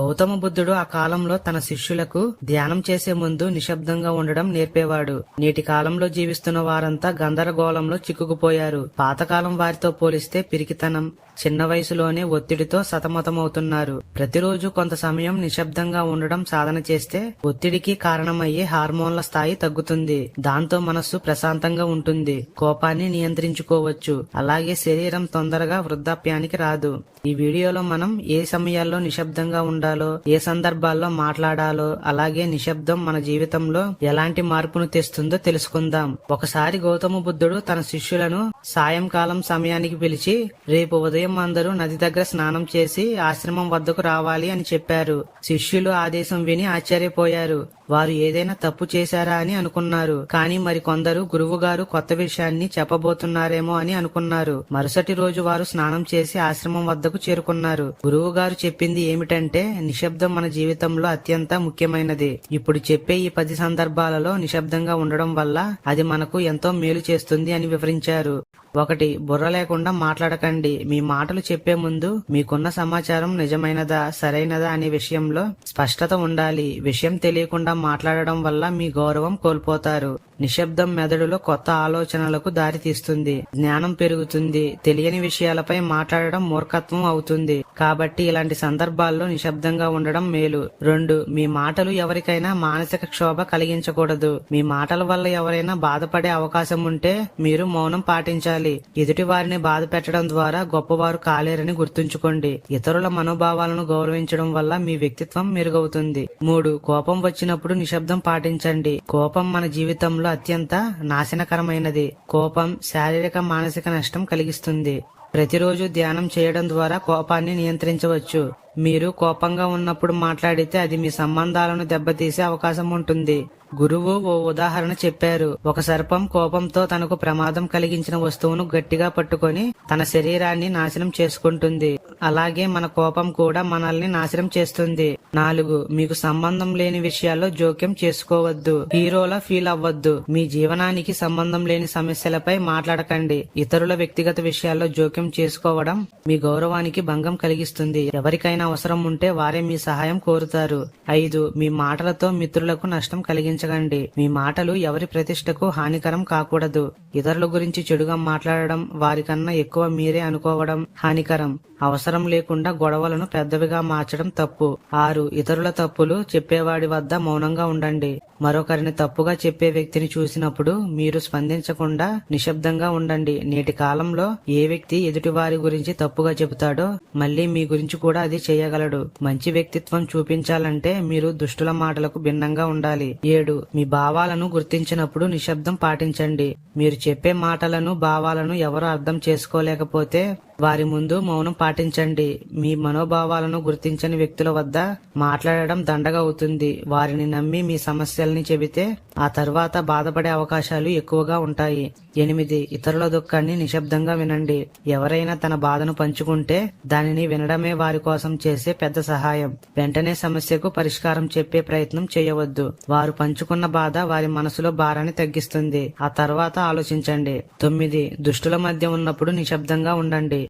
గౌతమ బుద్ధుడు ఆ కాలంలో తన శిష్యులకు ధ్యానం చేసే ముందు నిశ్శబ్దంగా ఉండడం నేర్పేవాడు. నేటి కాలంలో జీవిస్తున్న వారంతా గందరగోళంలో చిక్కుకుపోయారు. పాతకాలం వారితో పోలిస్తే పిరికితనం. చిన్న వయసులోనే ఒత్తిడితో సతమతమవుతున్నారు. ప్రతిరోజు కొంత సమయం నిశ్శబ్దంగా ఉండడం సాధన చేస్తే ఒత్తిడికి కారణమయ్యే హార్మోన్ల స్థాయి తగ్గుతుంది. దాంతో మనస్సు ప్రశాంతంగా ఉంటుంది. కోపాన్ని నియంత్రించుకోవచ్చు. అలాగే శరీరం తొందరగా వృద్ధాప్యానికి రాదు. ఈ వీడియోలో మనం ఏ సమయాల్లో నిశ్శబ్దంగా ఉండాలో ఏ సందర్భాల్లో మాట్లాడాలో అలాగే నిశ్శబ్దం మన జీవితంలో ఎలాంటి మార్పును తెస్తుందో తెలుసుకుందాం. ఒకసారి గౌతమ బుద్ధుడు తన శిష్యులను సాయంకాలం సమయానికి పిలిచి రేపు ఉదయం అందరూ నది దగ్గర స్నానం చేసి ఆశ్రమం వద్దకు రావాలి అని చెప్పారు. శిష్యులు ఆదేశం విని ఆశ్చర్యపోయారు. వారు ఏదైనా తప్పు చేశారా అని అనుకున్నారు. కానీ మరి కొందరు గురువు గారు కొత్త విషయాన్ని చెప్పబోతున్నారేమో అని అనుకున్నారు. మరుసటి రోజు వారు స్నానం చేసి ఆశ్రమం వద్దకు చేరుకున్నారు. గురువు గారు చెప్పింది ఏమిటంటే నిశ్శబ్దం మన జీవితంలో అత్యంత ముఖ్యమైనది. ఇప్పుడు చెప్పే ఈ పది సందర్భాలలో నిశ్శబ్దంగా ఉండడం వల్ల అది మనకు ఎంతో మేలు చేస్తుంది అని వివరించారు. ఒకటి బుర్ర లేకుండా మాట్లాడకండి. మీ మాటలు చెప్పే ముందు మీకున్న సమాచారం నిజమైనదా సరైనదా అనే విషయంలో స్పష్టత ఉండాలి. విషయం తెలియకుండా మాట్లాడడం వల్ల మీ గౌరవం కోల్పోతారు. నిశ్శబ్దం మెదడులో కొత్త ఆలోచనలకు దారితీస్తుంది జ్ఞానం పెరుగుతుంది. తెలియని విషయాలపై మాట్లాడడం మూర్ఖత్వం అవుతుంది. కాబట్టి ఇలాంటి సందర్భాల్లో నిశ్శబ్దంగా ఉండడం మేలు. రెండు మీ మాటలు ఎవరికైనా మానసిక క్షోభ కలిగించకూడదు. మీ మాటల వల్ల ఎవరైనా బాధపడే అవకాశం ఉంటే మీరు మౌనం పాటించాలి. ఎదుటి వారిని బాధ పెట్టడం ద్వారా గొప్పవారు కాలేరని గుర్తుంచుకోండి. ఇతరుల మనోభావాలను గౌరవించడం వల్ల మీ వ్యక్తిత్వం మెరుగవుతుంది. మూడు కోపం వచ్చినప్పుడు నిశ్శబ్దం పాటించండి. కోపం మన జీవితంలో అత్యంత నాశనకరమైనది. కోపం శారీరక మానసిక నష్టం కలిగిస్తుంది. ప్రతిరోజు ధ్యానం చేయడం ద్వారా కోపాన్ని నియంత్రించవచ్చు. మీరు కోపంగా ఉన్నప్పుడు మాట్లాడితే అది మీ సంబంధాలను దెబ్బతీసే అవకాశం ఉంటుంది. గురువు ఓ ఉదాహరణ చెప్పారు. ఒక సర్పం కోపంతో తనకు ప్రమాదం కలిగించిన వస్తువును గట్టిగా పట్టుకొని తన శరీరాన్ని నాశనం చేసుకుంటుంది. అలాగే మన కోపం కూడా మనల్ని నాశనం చేస్తుంది. నాలుగు మీకు సంబంధం లేని విషయాల్లో జోక్యం చేసుకోవద్దు. హీరోలా ఫీల్ అవ్వద్దు. మీ జీవనానికి సంబంధం లేని సమస్యలపై మాట్లాడకండి. ఇతరుల వ్యక్తిగత విషయాల్లో జోక్యం చేసుకోవడం మీ గౌరవానికి భంగం కలిగిస్తుంది. ఎవరికైనా అవసరం ఉంటే వారే మీ సహాయం కోరుతారు. ఐదు మీ మాటలతో మిత్రులకు నష్టం కలిగించకండి మీ మాటలు ఎవరి ప్రతిష్టకు హానికరం కాకూడదు. ఇతరుల గురించి చెడుగా మాట్లాడడం వారికన్నా ఎక్కువ మీరే అనుకోవడం హానికరం. అవసరం లేకుండా గొడవలను పెద్దవిగా మార్చడం తప్పు. ఆరు ఇతరుల తప్పులు చెప్పేవాడి వద్ద మౌనంగా ఉండండి. మరొకరిని తప్పుగా చెప్పే వ్యక్తిని చూసినప్పుడు మీరు స్పందించకుండా నిశ్శబ్దంగా ఉండండి. నేటి కాలంలో ఏ వ్యక్తి ఎదుటి వారి గురించి తప్పుగా చెబుతాడో మళ్ళీ మీ గురించి కూడా అది చేయగలడు. మంచి వ్యక్తిత్వం చూపించాలంటే మీరు దుష్టుల మాటలకు భిన్నంగా ఉండాలి. ఏడు మీ భావాలను గుర్తించినప్పుడు నిశ్శబ్దం పాటించండి. మీరు చెప్పే మాటలను భావాలను ఎవరు అర్థం చేసుకోలేకపోతే వారి ముందు మౌనం పాటించండి. మీ మనోభావాలను గుర్తించని వ్యక్తుల వద్ద మాట్లాడడం దండగా అవుతుంది వారిని నమ్మి మీ సమస్యల్ని చెబితే ఆ తర్వాత బాధపడే అవకాశాలు ఎక్కువగా ఉంటాయి. ఎనిమిది ఇతరుల దుఃఖాన్ని నిశ్శబ్దంగా వినండి. ఎవరైనా తన బాధను పంచుకుంటే దానిని వినడమే వారి కోసం చేసే పెద్ద సహాయం. వెంటనే సమస్యకు పరిష్కారం చెప్పే ప్రయత్నం చేయవద్దు. వారు పంచుకున్న బాధ వారి మనసులో భారాన్ని తగ్గిస్తుంది. ఆ తర్వాత ఆలోచించండి. తొమ్మిది దుష్టుల మధ్య ఉన్నప్పుడు నిశ్శబ్దంగా ఉండండి.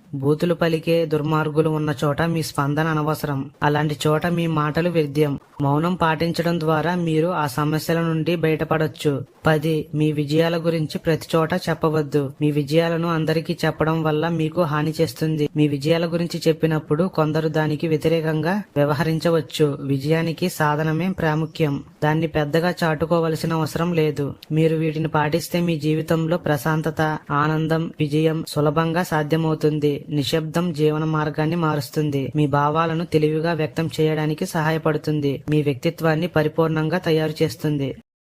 బూతులు పలికే దుర్మార్గులు ఉన్న చోట మీ స్పందన అనవసరం. అలాంటి చోట మీ మాటలు వ్యర్థ్యం మౌనం పాటించడం ద్వారా మీరు ఆ సమస్యల నుండి బయటపడొచ్చు. పది మీ విజయాల గురించి ప్రతి చోట చెప్పవద్దు. మీ విజయాలను అందరికీ చెప్పడం వల్ల మీకు హాని చేస్తుంది. మీ విజయాల గురించి చెప్పినప్పుడు కొందరు దానికి వ్యతిరేకంగా వ్యవహరించవచ్చు. విజయానికి సాధనమే ప్రాముఖ్యం. దాన్ని పెద్దగా చాటుకోవలసిన అవసరం లేదు. మీరు వీటిని పాటిస్తే మీ జీవితంలో ప్రశాంతత ఆనందం విజయం సులభంగా సాధ్యమవుతుంది. నిశ్శబ్దం జీవన మార్గాన్ని మారుస్తుంది. మీ భావాలను తెలివిగా వ్యక్తం చేయడానికి సహాయపడుతుంది. మీ వ్యక్తిత్వాన్ని పరిపూర్ణంగా తయారు చేస్తుంది.